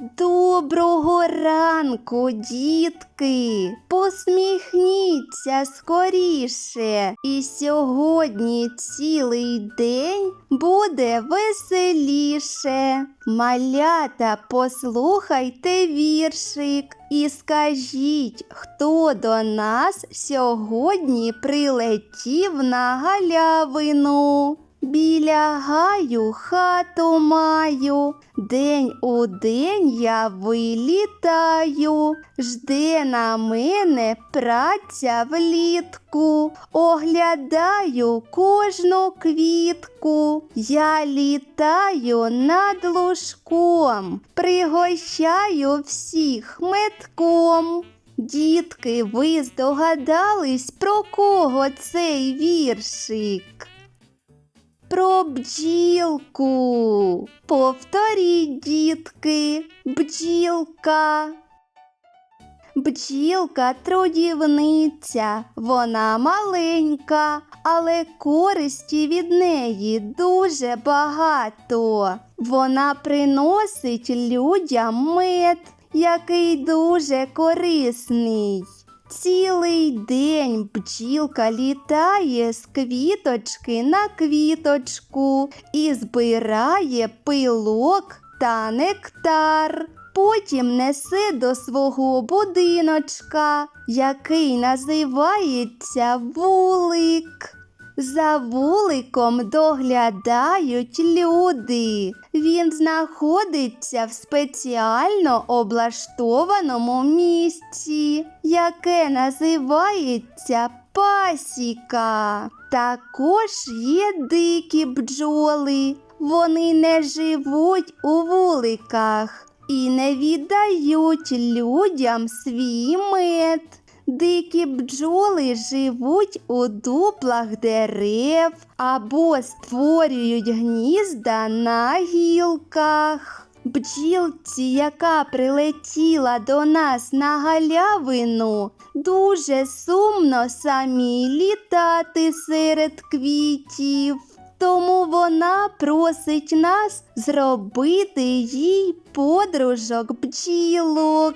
Доброго ранку, дітки! Посміхніться скоріше. І сьогодні цілий день буде веселіше. Малята, послухайте віршик і скажіть, хто до нас сьогодні прилетів на галявину. Біля гаю хату маю, день у день я вилітаю, жде на мене праця влітку, оглядаю кожну квітку, я літаю над лужком, пригощаю всіх метком. Дітки, ви здогадались, про кого цей віршик? Про бджілку. Повторіть, дітки, бджілка. Бджілка трудівниця, вона маленька, але користі від неї дуже багато. Вона приносить людям мед, який дуже корисний. Цілий день бджілка літає з квіточки на квіточку і збирає пилок та нектар. Потім несе до свого будиночка, який називається вулик. За вуликом доглядають люди. Він знаходиться в спеціально облаштованому місці, яке називається пасіка. Також є дикі бджоли. Вони не живуть у вуликах і не віддають людям свій мед. Дикі бджоли живуть у дуплах дерев або створюють гнізда на гілках. Бджілці, яка прилетіла до нас на галявину, дуже сумно самі літати серед квітів. Тому вона просить нас зробити їй подружок бджілок.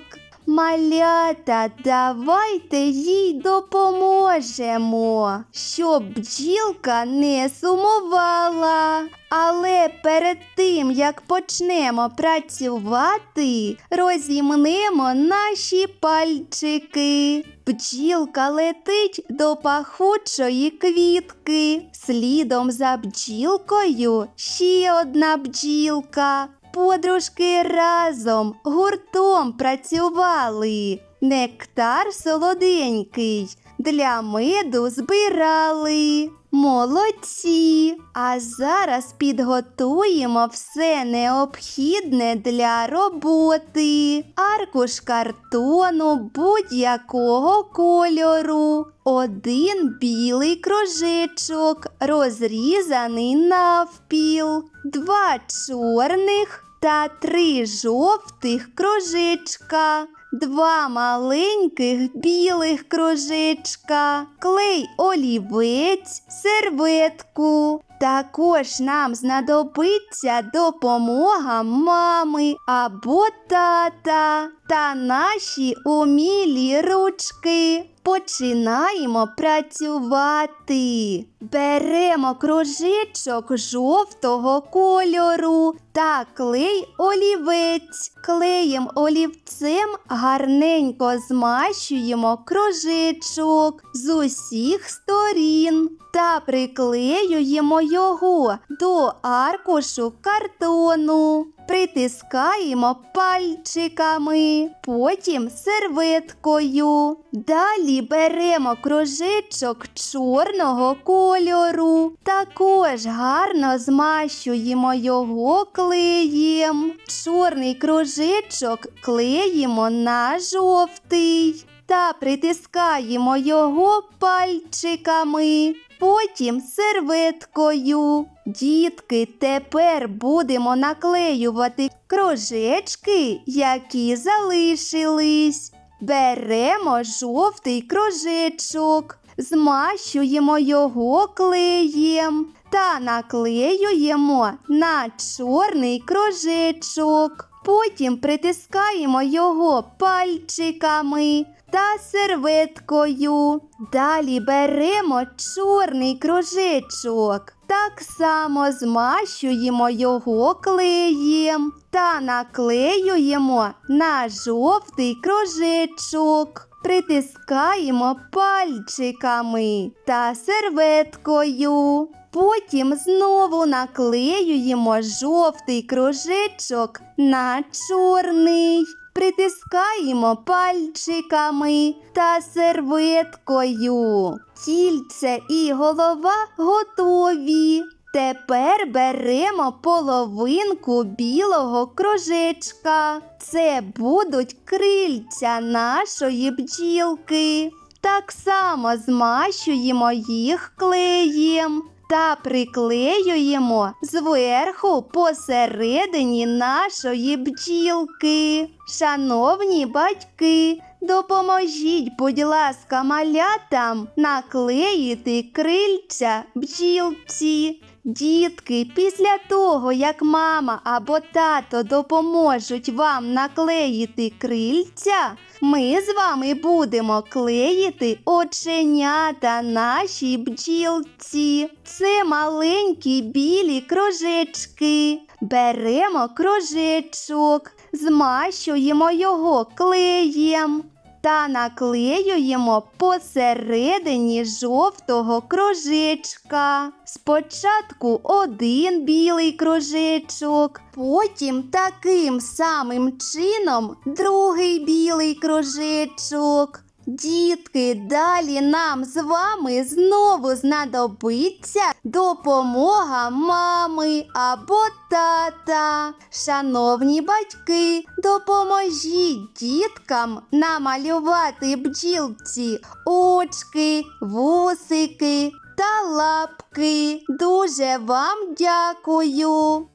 Малята, давайте їй допоможемо, щоб бджілка не сумувала. Але перед тим, як почнемо працювати, розімнемо наші пальчики. Бджілка летить до пахучої квітки. Слідом за бджілкою ще одна бджілка. Подружки разом гуртом працювали. Нектар солоденький для меду збирали. Молодці! А зараз підготуємо все необхідне для роботи. Аркуш картону будь-якого кольору. Один білий кружечок, розрізаний навпіл, два чорних та три жовтих кружечка. Два маленьких білих кружечка, клей олівець, серветку. Також нам знадобиться допомога мами або тата та наші умілі ручки. Починаємо працювати. Беремо кружечок жовтого кольору та клей олівець. Клеєм олівцем гарненько змащуємо кружечок з усіх сторін та приклеюємо його до аркушу картону. Притискаємо пальчиками, потім серветкою. Далі беремо кружечок чорного кольору. Також гарно змащуємо його клеєм. Чорний кружечок клеїмо на жовтий та притискаємо його пальчиками. Потім серветкою. Дітки, тепер будемо наклеювати кружечки, які залишились. Беремо жовтий кружечок, змащуємо його клеєм та наклеюємо на чорний кружечок. Потім притискаємо його пальчиками та серветкою. Далі беремо чорний кружечок. Так само змащуємо його клеєм та наклеюємо на жовтий кружечок. Притискаємо пальчиками та серветкою. Потім знову наклеюємо жовтий кружечок на чорний. Притискаємо пальчиками та серветкою. Тільце і голова готові. Тепер беремо половинку білого кружечка. Це будуть крильця нашої бджілки. Так само змащуємо їх клеєм та приклеюємо зверху посередині нашої бджілки. Шановні батьки, допоможіть, будь ласка, малятам наклеїти крильця бджілці. Дітки, після того, як мама або тато допоможуть вам наклеїти крильця, ми з вами будемо клеїти оченята нашій бджілці. Це маленькі білі кружечки. Беремо кружечок, змащуємо його клеєм та наклеюємо посередині жовтого кружечка. Спочатку один білий кружечок, потім таким самим чином другий білий кружечок. Дітки, далі нам з вами знову знадобиться допомога мами або тата. Шановні батьки, допоможіть діткам намалювати бджілці очки, вусики та лапки. Дуже вам дякую.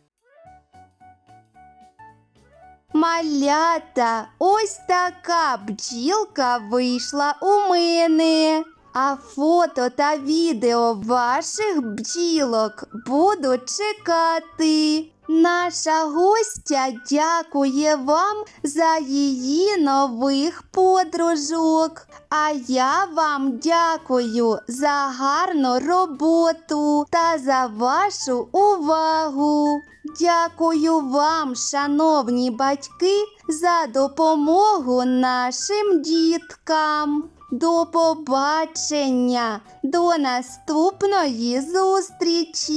Малята, ось така бджілка вийшла у мене. А фото та відео ваших бджілок буду чекати. Наша гостя дякує вам за її нових подружок. А я вам дякую за гарну роботу та за вашу увагу. Дякую вам, шановні батьки, за допомогу нашим діткам. До побачення, до наступної зустрічі!